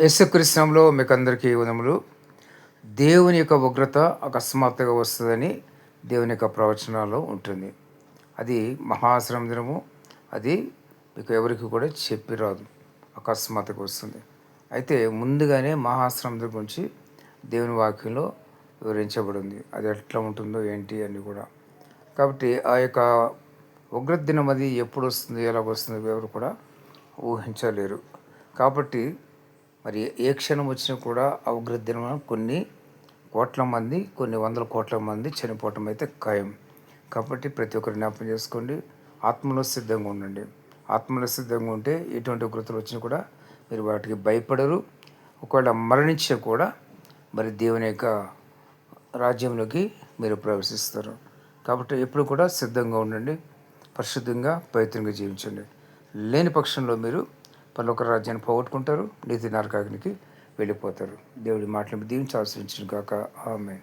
యేసుకృష్ణంలో మీకు అందరికీ ఉదములు దేవుని యొక్క ఉగ్రత అకస్మాత్తుగా వస్తుందని దేవుని యొక్క ప్రవచనాల్లో ఉంటుంది. అది మహాశ్రమ దినము. అది మీకు ఎవరికి కూడా చెప్పి రాదు. అకస్మాత్తుగా వస్తుంది. అయితే ముందుగానే మహాశ్రమదిన గురించి దేవుని వాక్యంలో వివరించబడింది. అది ఎట్లా ఉంటుందో ఏంటి అని కూడా. కాబట్టి ఆ యొక్క ఉగ్రత దినం అది ఎప్పుడు వస్తుంది ఎలా వస్తుంది ఎవరు కూడా ఊహించలేరు. కాబట్టి మరి ఏ క్షణం వచ్చినా కూడా ఆ కొన్ని కోట్ల మంది కొన్ని వందల కోట్ల మంది చనిపోవటం అయితే ఖాయం. కాబట్టి ప్రతి ఒక్కరు జ్ఞాపకం చేసుకోండి. ఆత్మలో సిద్ధంగా ఉండండి. ఆత్మలో సిద్ధంగా ఉంటే ఎటువంటి ఉగ్రతలు వచ్చినా కూడా మీరు వాటికి భయపడరు. ఒకవేళ మరణించినా కూడా మరి దేవుని యొక్క రాజ్యంలోకి మీరు ప్రవేశిస్తారు. కాబట్టి ఎప్పుడు కూడా సిద్ధంగా ఉండండి. పరిశుద్ధంగా పవిత్రంగా జీవించండి. లేని పక్షంలో మీరు పరలోక రాజ్యాన్ని పోగొట్టుకుంటారు నీతి నరకాగ్నికి వెళ్ళిపోతారు. దేవుడి మాటలు దీవించి ఆశ్రయించిన కాక ఆమె